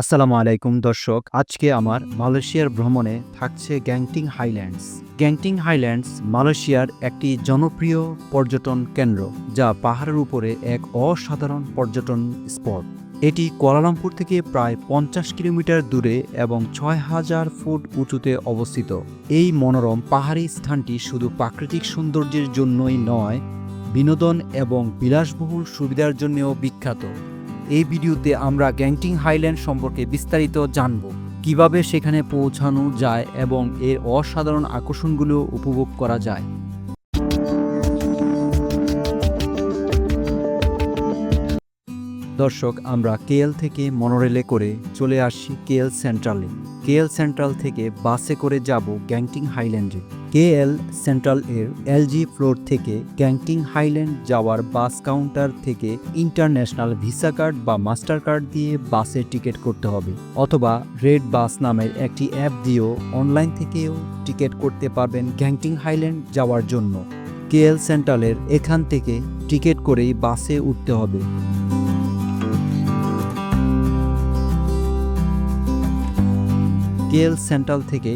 আসসালামু আলাইকুম দর্শক, আজকে আমার মালয়েশিয়ার ভ্রমণে থাকছে গ্যাংটিং হাইল্যান্ডস। গ্যাংটিং হাইল্যান্ডস মালয়েশিয়ার একটি জনপ্রিয় পর্যটন কেন্দ্র, যা পাহাড়ের উপরে এক অসাধারণ পর্যটন স্পট। এটি কোয়ালালামপুর থেকে প্রায় পঞ্চাশ কিলোমিটার দূরে এবং ছয় হাজার ফুট উঁচুতে অবস্থিত। এই মনোরম পাহাড়ি স্থানটি শুধু প্রাকৃতিক সৌন্দর্যের জন্যই নয়, বিনোদন এবং বিলাসবহুল সুবিধার জন্যও বিখ্যাত। এই ভিডিওতে আমরা গ্যাংটিং হাইল্যান্ড সম্পর্কে বিস্তারিত জানব। কীভাবে সেখানে পৌঁছানো যায় এবং এর অসাধারণ আকর্ষণগুলো উপভোগ করা যায়। দর্শক, আমরা কেএল থেকে মনোরেলে করে চলে আসি কেএল সেন্ট্রালে। কেএল সেন্ট্রাল থেকে বাসে করে যাব গ্যাংটিং হাইল্যান্ডে। কেএল সেন্ট্রাল এর এলজি ফ্লোর থেকে গ্যাংটিং হাইল্যান্ড যাওয়ার বাস কাউন্টার থেকে ইন্টারন্যাশনাল ভিসা কার্ড বা মাস্টার কার্ড দিয়ে বাসে টিকিট করতে হবে, অথবা রেড বাস নামের একটি অ্যাপ দিয়েও অনলাইন থেকেও টিকিট করতে পারবেন গ্যাংটিং হাইল্যান্ড যাওয়ার জন্য। কেএল সেন্ট্রালের এখান থেকে টিকিট করেই বাসে উঠতে হবে। কেএল সেন্ট্রাল থেকে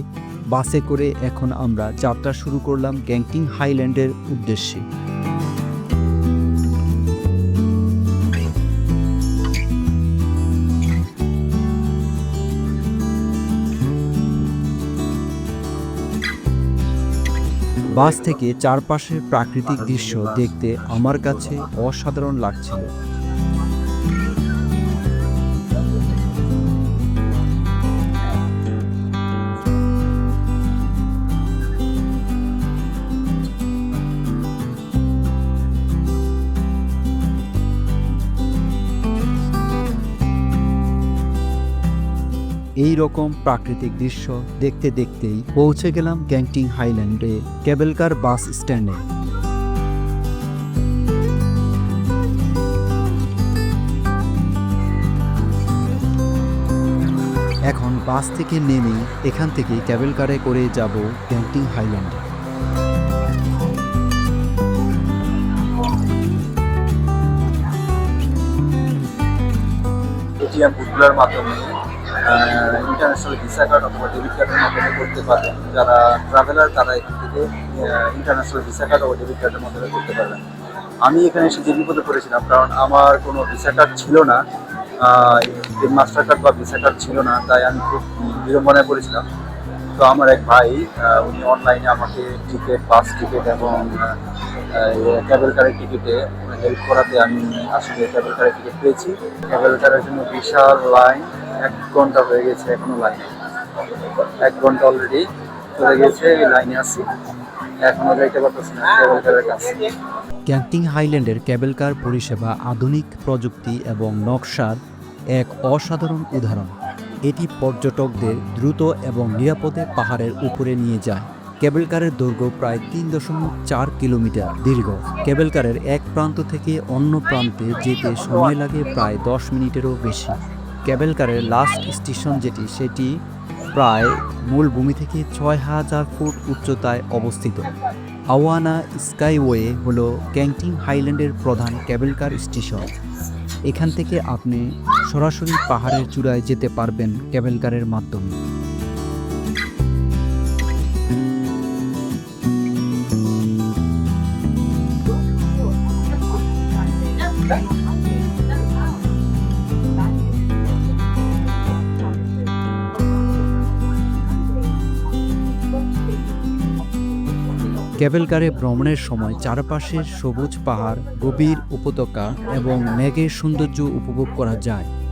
বাসে করে এখন আমরা যাত্রা শুরু করলাম গ্যাংটিং হাইল্যান্ডের উদ্দেশ্যে। বাস থেকে চারপাশের প্রাকৃতিক দৃশ্য দেখতে আমার কাছে অসাধারণ লাগছিল। এই রকম প্রাকৃতিক দৃশ্য দেখতে দেখতেই পৌঁছে গেলাম গ্যাংটিং হাইল্যান্ডে কেবলকার বাস স্ট্যান্ডে। এখন বাস থেকে নেমে এখান থেকে ক্যাবেল কারে যাব গ্যাংটিং হাইল্যান্ডে। বুথগুলোর মাধ্যমে ইন্টারন্যাশনাল ভিসা কার্ড অথবা ডেবিট কার্ডের মাধ্যমে করতে পারবেন। যারা ট্রাভেলার তারা এখান থেকে ইন্টারন্যাশনাল ভিসা কার্ড অথবা ডেবিট কার্ডের মাধ্যমে করতে পারবেন। আমি এখানে এসে যে বিপদে পড়েছিলাম, কারণ আমার কোনো ভিসা কার্ড ছিল না মাস্টার কার্ড বা ভিসা কার্ড ছিল না, তাই আমি খুব বিড়ম্বনায় পড়েছিলাম। তো আমার এক ভাই উনি অনলাইনে আমাকে টিকিট বাস টিকিট এবং ক্যাবেল কারের টিকিটে হেল্প করাতে আমি আসলে ক্যাবেল কারের টিকিট পেয়েছি। ক্যাবেল কারের জন্য বিশাল লাইন এক ঘণ্টা হয়ে গেছে এখনও লাইন এক ঘণ্টা অলরেডি চলে গেছে লাইনে আছি। এখনও যাইতে পারতেছি না ক্যাবেল কারের কাছে। গ্যাংটিং হাইল্যান্ডের কেবল কার পরিষেবা আধুনিক প্রযুক্তি এবং নকশার এক অসাধারণ উদাহরণ। এটি পর্যটকদের দ্রুত এবং নিরাপদে পাহাড়ের উপরে নিয়ে যায়। কেবল কারের দৈর্ঘ্য প্রায় তিন দশমিক চার কিলোমিটার দীর্ঘ। কেবল কারের এক প্রান্ত থেকে অন্য প্রান্তে যেতে সময় লাগে প্রায় দশ মিনিটেরও বেশি। কেবল কারের লাস্ট স্টেশন যেটি, সেটি প্রায় মূল ভূমি থেকে ছয় হাজার ফুট উচ্চতায় অবস্থিত। আওয়ানা স্কাইওয়ে হলো ক্যাংটিং হাইল্যান্ডের প্রধান ক্যাবেল কার স্টেশন। এখান থেকে আপনি সরাসরি পাহাড়ের চূড়ায় যেতে পারবেন ক্যাবেল কারের মাধ্যমে। কেবল কারে ভ্রমণের সময় চারপাশের সবুজ পাহাড়, গভীর উপত্যকা এবং মেঘের সৌন্দর্য উপভোগ করা যায়।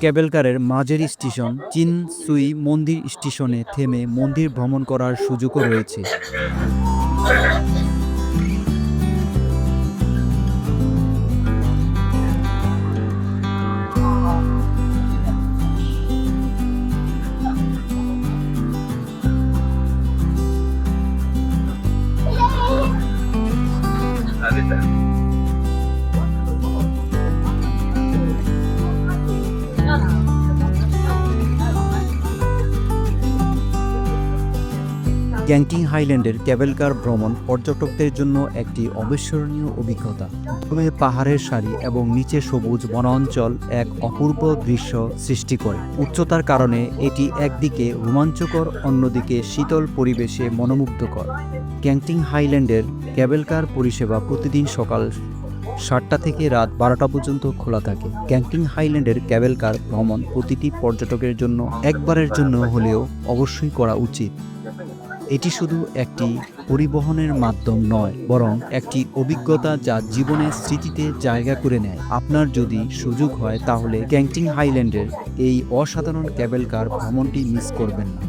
কেবল কারের মাঝের স্টেশন চিন সুই মন্দির স্টেশনে থেমে মন্দির ভ্রমণ করার সুযোগও রয়েছে। গ্যাংটিং হাইল্যান্ডের কেবল কার ভ্রমণ পর্যটকদের জন্য একটি অবিস্মরণীয় অভিজ্ঞতা। প্রথমে পাহাড়ের সারি এবং নিচে সবুজ বনাঞ্চল এক অপূর্ব দৃশ্য সৃষ্টি করে। উচ্চতার কারণে এটি একদিকে রোমাঞ্চকর, অন্যদিকে শীতল পরিবেশে মনোমুগ্ধকর। গ্যাংটিং হাইল্যান্ডের কেবল কার পরিষেবা প্রতিদিন সকাল সাতটা থেকে রাত বারোটা পর্যন্ত খোলা থাকে। ক্যাম্পিং হাইল্যান্ডের ক্যাবেল কার ভ্রমণ প্রতিটি পর্যটকের জন্য একবারের জন্য হলেও অবশ্যই করা উচিত। এটি শুধু একটি পরিবহনের মাধ্যম নয়, বরং একটি অভিজ্ঞতা যা জীবনের স্মৃতিতে জায়গা করে নেয়। আপনার যদি সুযোগ হয়, তাহলে ক্যাংটিং হাইল্যান্ডের এই অসাধারণ ক্যাবেল কার ভ্রমণটি মিস করবেন না।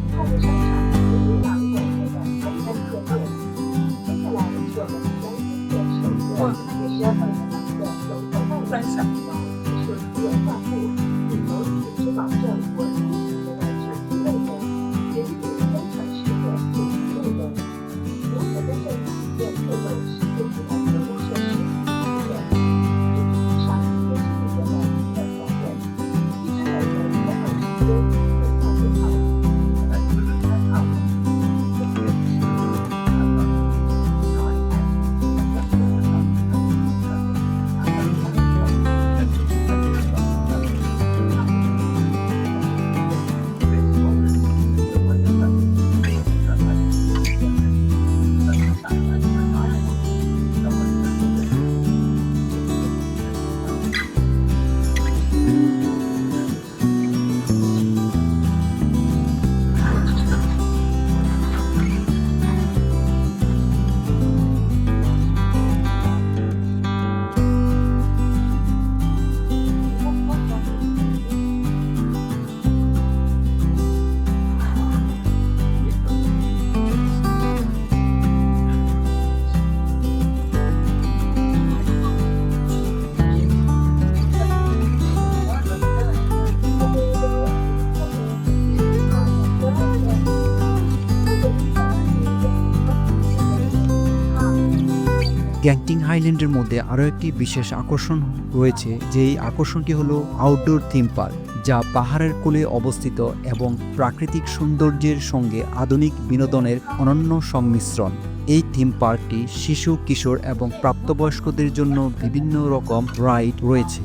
গ্যাংটিং হাইল্যান্ডের মধ্যে আরও একটি বিশেষ আকর্ষণ রয়েছে, যেই আকর্ষণটি হল আউটডোর থিম পার্ক যা পাহাড়ের কোলে অবস্থিত এবং প্রাকৃতিক সৌন্দর্যের সঙ্গে আধুনিক বিনোদনের অনন্য সংমিশ্রণ। এই থিম পার্কটি শিশু, কিশোর এবং প্রাপ্তবয়স্কদের জন্য বিভিন্ন রকম রাইড রয়েছে।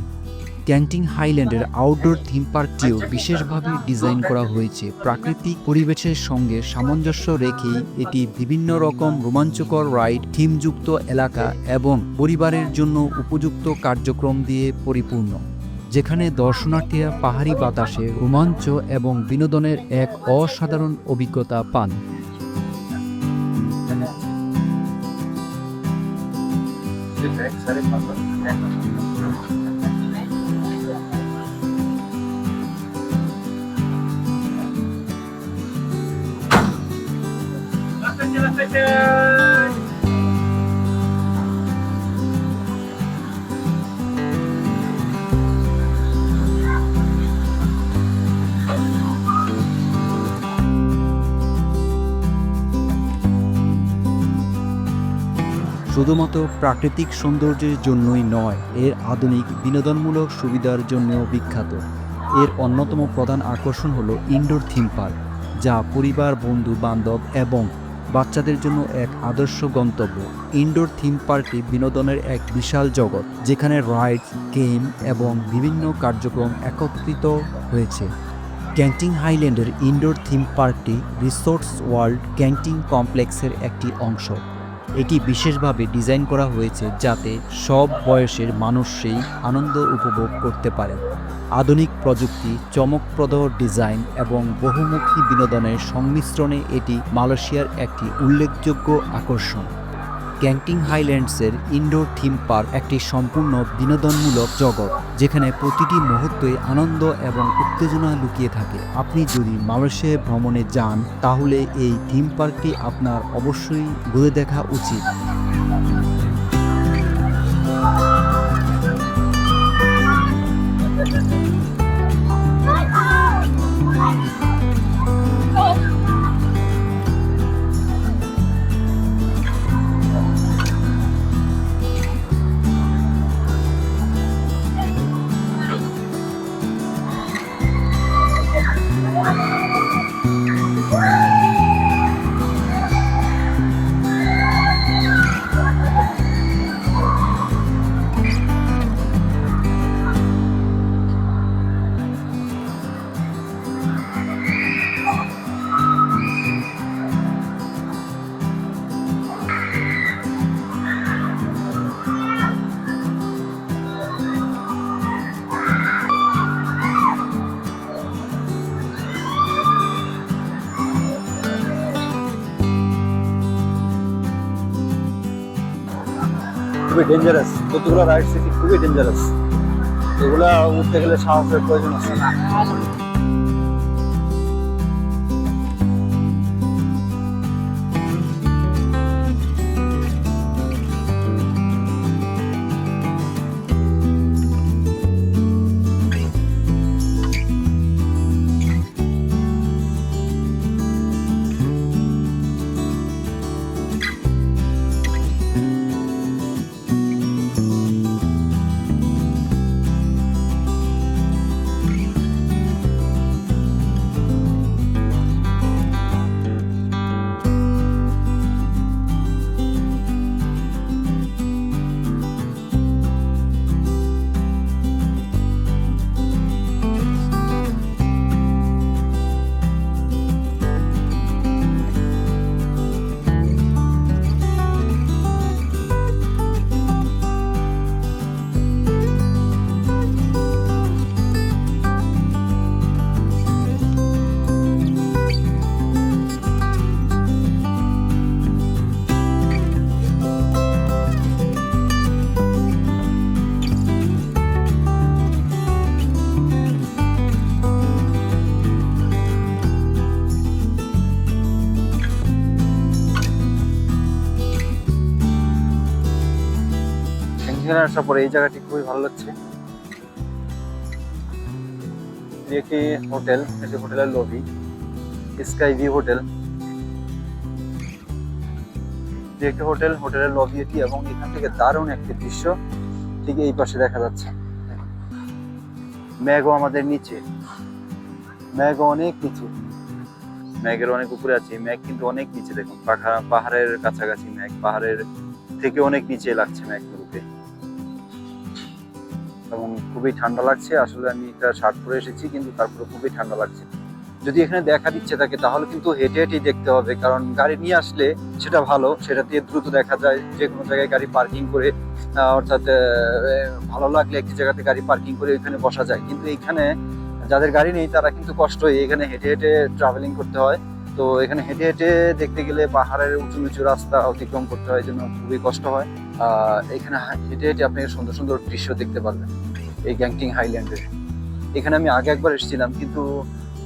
ক্যান্টিং হাইল্যান্ডের আউটডোর থিম পার্কটিও বিশেষভাবে ডিজাইন করা হয়েছে। প্রাকৃতিক পরিবেশের সঙ্গে সামঞ্জস্য রেখেই এটি বিভিন্ন রকম রোমাঞ্চকর রাইড, থিমযুক্ত এলাকা এবং পরিবারের জন্য উপযুক্ত কার্যক্রম দিয়ে পরিপূর্ণ, যেখানে দর্শনার্থীরা পাহাড়ি বাতাসে রোমাঞ্চ এবং বিনোদনের এক অসাধারণ অভিজ্ঞতা পান। শুধুমাত্র প্রাকৃতিক সৌন্দর্যের জন্যই নয়, এর আধুনিক বিনোদনমূলক সুবিধার জন্যও বিখ্যাত। এর অন্যতম প্রধান আকর্ষণ হলো ইনডোর থিম পার্ক, যা পরিবার, বন্ধু, বান্ধব এবং বাচ্চাদের জন্য এক আদর্শ গন্তব্য, ইনডোর থিম পার্কটি বিনোদনের এক বিশাল জগৎ, যেখানে রাইডস, গেম এবং বিভিন্ন কার্যক্রম একত্রিত হয়েছে। ক্যান্টিং হাইল্যান্ডের ইনডোর থিম পার্কটি রিসোর্টস ওয়ার্ল্ড ক্যান্টিং কমপ্লেক্সের একটি অংশ। এটি বিশেষভাবে ডিজাইন করা হয়েছে যাতে সব বয়সের মানুষই আনন্দ উপভোগ করতে পারে। আধুনিক প্রযুক্তি, চমকপ্রদ ডিজাইন এবং বহুমুখী বিনোদনের সংমিশ্রণে এটি মালয়েশিয়ার একটি উল্লেখযোগ্য আকর্ষণ। গ্যাংটিং হাইল্যান্ডসের ইনডোর থিম পার্ক একটি সম্পূর্ণ বিনোদনমূলক জগৎ, যেখানে প্রতিটি মুহূর্তে আনন্দ এবং উত্তেজনা লুকিয়ে থাকে। আপনি যদি মালয়েশিয়া ভ্রমণে যান, তাহলে এই থিম পার্কটি আপনার অবশ্যই ঘুরে দেখা উচিত। খুবই ডেঞ্জারাস কতগুলো রাইড সিটি খুবই ডেঞ্জারাস এগুলা উঠতে গেলে সাহসের প্রয়োজন আছে এখানে আসার পরে এই জায়গাটি খুবই ভালো লাগছে। একটি হোটেল, এটি হোটেলের লবি স্কাই ভি হোটেল একটি হোটেল, হোটেলের লবি এটি এবং এখান থেকে দারুণ একটি দৃশ্য। ঠিক এই পাশে দেখা যাচ্ছে। ম্যাগও আমাদের নিচে। ম্যাগও অনেক নিচে। ম্যাগের অনেক উপরে আছে। ম্যাগ কিন্তু অনেক নিচে, দেখুন পাহাড় পাহাড়ের কাছাকাছি ম্যাগ। পাহাড়ের থেকে অনেক নিচে লাগছে ম্যাগগুলোকে। এবং খুবই ঠান্ডা লাগছে। আসলে আমি একটা শার্ট পরে এসেছি, কিন্তু তারপরে খুবই ঠান্ডা লাগছে। যদি এখানে দেখার ইচ্ছে থাকে তাহলে কিন্তু হেঁটে হেঁটেই দেখতে হবে, কারণ গাড়ি নিয়ে আসলে সেটা ভালো, সেটা দিয়ে দ্রুত দেখা যায়। যে কোনো জায়গায় গাড়ি পার্কিং করে অর্থাৎ ভালো লাগলে একটি জায়গাতে গাড়ি পার্কিং করে এখানে বসা যায়। কিন্তু এখানে যাদের গাড়ি নেই, তারা কিন্তু কষ্ট এখানে হেঁটে হেঁটে ট্রাভেলিং করতে হয়। তো এখানে হেঁটে হেঁটে দেখতে গেলে পাহাড়ের উঁচু নিচু রাস্তা অতিক্রম করতে হয় জন্য খুবই কষ্ট হয়। এখানে হেঁটে হেঁটে আপনি সুন্দর সুন্দর দৃশ্য দেখতে পারবেন, এই গ্যাংটিং হাইল্যান্ডের। এখানে আমি আগে একবার এসেছিলাম, কিন্তু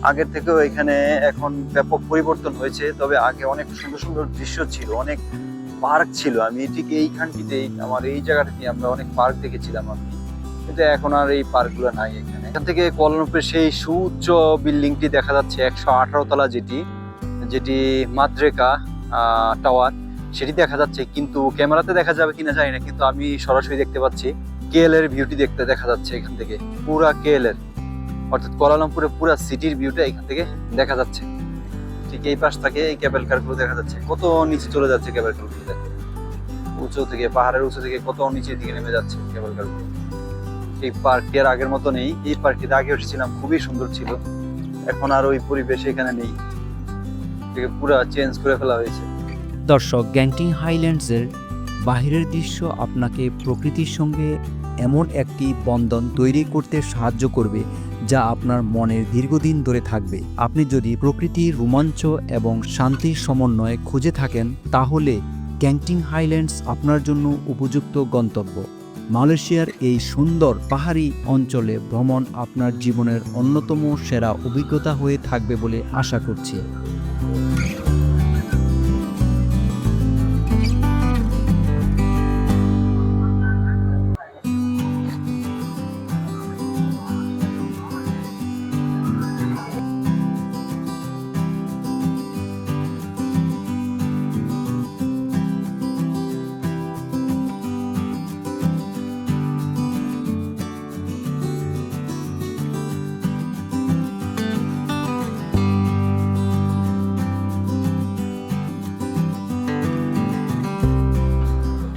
আগের থেকেও এখানে এখন ব্যাপক পরিবর্তন হয়েছে, তবে আগে অনেক সুন্দর সুন্দর দৃশ্য ছিল, অনেক পার্ক ছিল। আমি ঠিক এইখানটিতেই, আমার এই জায়গাটাতে আমরা অনেক পার্ক দেখেছিলাম আমি, কিন্তু এখন আর এই পার্কগুলো নাই এখানে। এখান থেকে কলমপুরের সেই সুউচ্চ বিল্ডিংটি দেখা যাচ্ছে একশো আঠারো তলা যেটি। যেটি মাদ্রেকা টাওয়ার, সেটি দেখা যাচ্ছে। কিন্তু ক্যামেরাতে দেখা যাবে কিনা জানি না, কিন্তু আমি সরাসরি দেখতে পাচ্ছি কেএল এর ভিউটি দেখতে দেখা যাচ্ছে এখান থেকে। পুরা কেএল এর অর্থাৎ কোয়ালালামপুরের পুরা সিটির ভিউটা এখান থেকে দেখা যাচ্ছে। ঠিক এই পাশ থেকে এই কেবল কারগুলো দেখা যাচ্ছে। কত নিচে চলে যাচ্ছে কেবল কারগুলো উঁচু থেকে, পাহাড়ের উঁচু থেকে কত নিচের দিকে নেমে যাচ্ছে কেবল কারগুলো এই পার্কটি আর আগের মতো নেই। এই পার্কটিতে আগে এসেছিলাম, খুবই সুন্দর ছিল। এখন আর ওই পরিবেশ এখানে নেই। এটাকে পুরা চেঞ্জ করে ফেলা হয়েছে। দর্শক, গ্যাংটিং হাইল্যান্ডসের বাহিরের দৃশ্য আপনাকে প্রকৃতির সঙ্গে এমন একটি বন্ধন তৈরি করতে সাহায্য করবে, যা আপনার মনের দীর্ঘদিন ধরে থাকবে। আপনি যদি প্রকৃতির রোমাঞ্চ এবং শান্তির সমন্বয় খুঁজে থাকেন, তাহলে ক্যাংটিং হাইল্যান্ডস আপনার জন্য উপযুক্ত গন্তব্য। মালয়েশিয়ার এই সুন্দর পাহাড়ি অঞ্চলে ভ্রমণ আপনার জীবনের অন্যতম সেরা অভিজ্ঞতা হয়ে থাকবে বলে আশা করছি।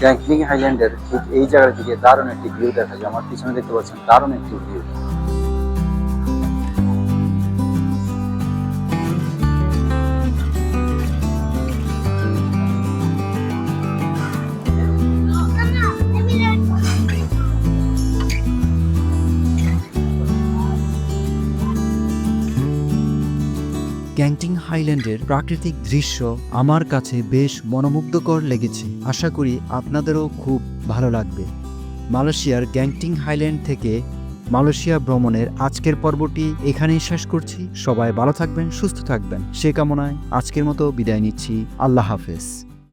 ক্যাঙ্কলিং হাইল্যান্ডের ঠিক এই জায়গার দিকে দারুণ একটি ভিউ দেখা যায়। আমার পিছনে দেখতে পাচ্ছেন দারুণ একটি ভিউ ক্যাংটিং হাইল্যান্ডের প্রাকৃতিক দৃশ্য আমার কাছে বেশ মনোমুগ্ধকর লেগেছে। আশা করি আপনাদেরও খুব ভালো লাগবে। মালয়েশিয়ার গ্যাংটিং হাইল্যান্ড থেকে মালয়েশিয়া ভ্রমণের আজকের পর্বটি এখানেই শেষ করছি। সবাই ভালো থাকবেন, সুস্থ থাকবেন। সে কামনায় আজকের মতো বিদায় নিচ্ছি। আল্লাহ হাফেজ।